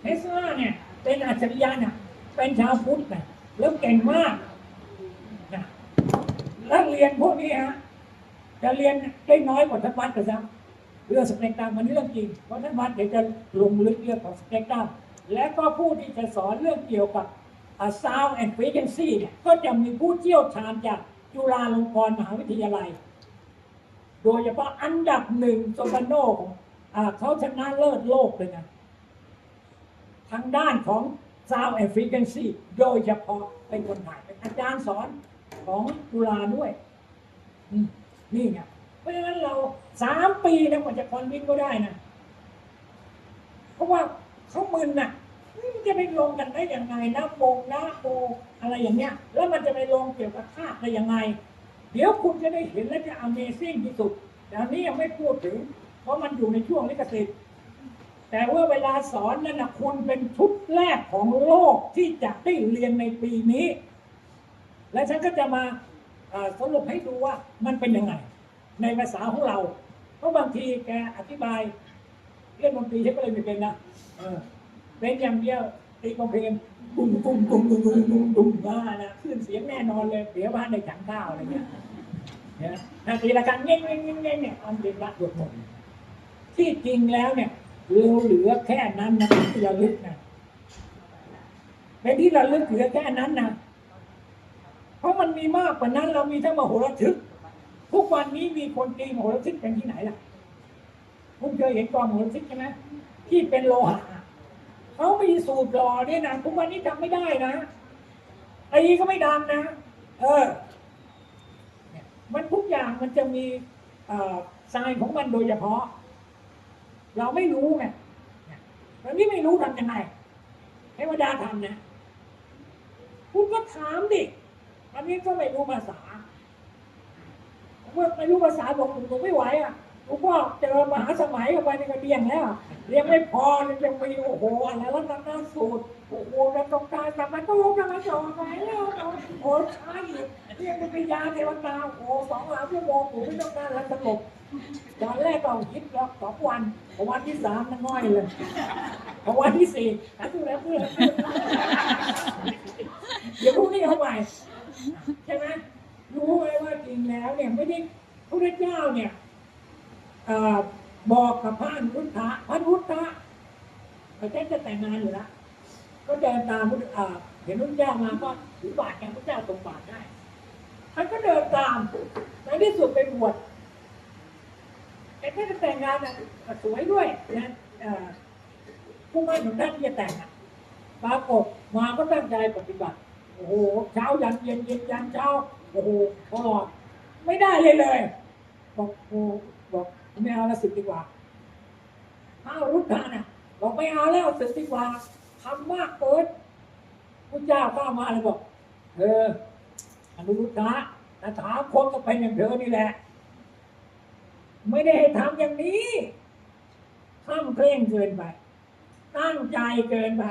เทสลาเนี่ยเป็นอัจฉริยะน่ะเป็นชาวพุทธนะแล้วเก่งมากนะแล้วเรียนพวกนี้ฮะจะเรียนได้น้อยกว่าท่านวัดก็ซ้ำเรื่องสเปกตรัมมันเรื่องจริงเพราะท่านวัดเดี๋ยวจะลงลึกเรื่องของสเปกตรัมและก็ผู้ที่จะสอนเรื่องเกี่ยวกับ sound and frequency เนี่ยก็จะมีผู้เชี่ยวชาญจากจุฬาลงกรณ์มหาวิทยาลัย โดยเฉพาะอันดับหนึ่งโซปราโนของอเขาชนะเลิศโลกเลยนะ ทางด้านของ Sound and Frequency โดยเฉพาะเป็นคนไทยเป็นอาจารย์สอนของจุฬาด้วยนี่ไงเพราะฉะนั้นเราสามปีนะกว่าจะคอนวินก็ได้นะเพราะว่าเขามึนน่ะมันจะไปลงกันได้ยังไงนะโมงนะโมอะไรอย่างเงี้ย แล้วมันจะไปลงเกี่ยวกับธาตุได้ยังไง เดี๋ยวคุณจะได้เห็นและจะ Amazing ที่สุดแต่อันนี้ยังไม่พูดถึง เพราะมันอยู่ในช่วงลิขสิทธิ์ แต่ว่าเวลาสอนนั่นนะคุณเป็นชุดแรกของโลกที่จะได้เรียนในปีนี้ และฉันก็จะมาสรุปให้ดูว่ามันเป็นยังไง ในภาษาของเรา เพราะบางทีแกอธิบายเล่นดนตรีฉันก็เลยไม่เป็นนะเป็นอย่างเดียวตีกองเพลงตุ้มตุ้มตุ้มตุ้มตุ้มตุ้มตุ้มมานะขึ้นเสียงแน่นอนเลยเดี๋ยวบ้านในฉันข้าวอะไรเงี้ยนี่ยนาทีละครั้งเงี้ยเงี้ยเงี้ยเงี้ยเนี่ยอันเป็นรักหมดหมดที่จริงแล้วเนี่ย เราเหลือแค่นั้นนะที่ระลึกนะเป็นที่ระลึกเหลือแค่นั้นนะเพราะมันมีมากกว่านั้น เรามีทั้งมโหระทึกทุกวันนี้มีคนตีมโหระทึกกันที่ไหนล่ะคุณเคยเห็นกองมโหระทึกใช่ไหมที่เป็นโลหะเขามีสูตรหล่อเนี่ยนะทุกวันนี้ทำไม่ได้นะตีก็ไม่ดังนะ เออเนี่ยมันทุกอย่างมันจะมีทรายของมันโดยเฉพาะ เราไม่รู้ไงเนี่ยเรานี่ไม่รู้ทำยังไงเทวดาทำนะคุณก็ถามดิอันนี้ก็ไม่รู้ภาษาผมว่าไม่รู้ภาษาบอกผมผมไม่ไหวอะผมก็เจอมหาสมัยเข้าไปในกระเบียงแล้วเรียงไม่พอเลยยังมีโอ้โหอะไรแล้วนั่นน่าสูตรโอ้โหแล้วตรงกางแต่มันก็กำลังจะออกไปแล้วโอ้โหช้าอีกเรียกเป็นยาเทวดาโอ้โหสองสามชั่วโมงผมไม่ต้องการแล้วสงบ ตอนแรกก็คิดแล้วสองวันพอวันที่สามมันง่อยเลยพอวันที่สี่อันนี้แล้วเพื่อนเดี๋ยวพรุ่งนี้เอาใหม่ใช่ไหมรู้ไหมว่าจริงแล้วเนี่ยไม่ได้พระเจ้าเนี่ยอบอกกับพระอนุทธะพระอนุทธะพระเจ้าจะแต่งงานอยู่แล้วก็เดินตามพระเห็นพระเจ้ามาก็ถือบาตรแกพระเจ้าตรงบาตรได้ท่านก็เดินตามในที่สุดไปบวช แต่แต่งงานอะสวยด้วยนะเอ่อผู้มั่นของท่านที่จะแต่งอะปรากฏมาก็ตั้งใจปฏิบัติ โอ้โหเช้ายันเย็นเย็นยันเช้าโอ้โหตลอดไม่ได้เลยเลยบอกโอ้บอกไม่เอาแล้วสึกดีกว่าถ้ารุดทานอะบอกไม่เอาแล้วสึกดีกว่าทำมากเกินพระเจ้าก็มาเลยบอกเธออนุรุทธะนะถามคนก็เป็นอย่างเธอนี่แหละ ไม่ได้ให้ทำอย่างนี้ข้ามเคร่งเกินไป ตั้งใจเกินไป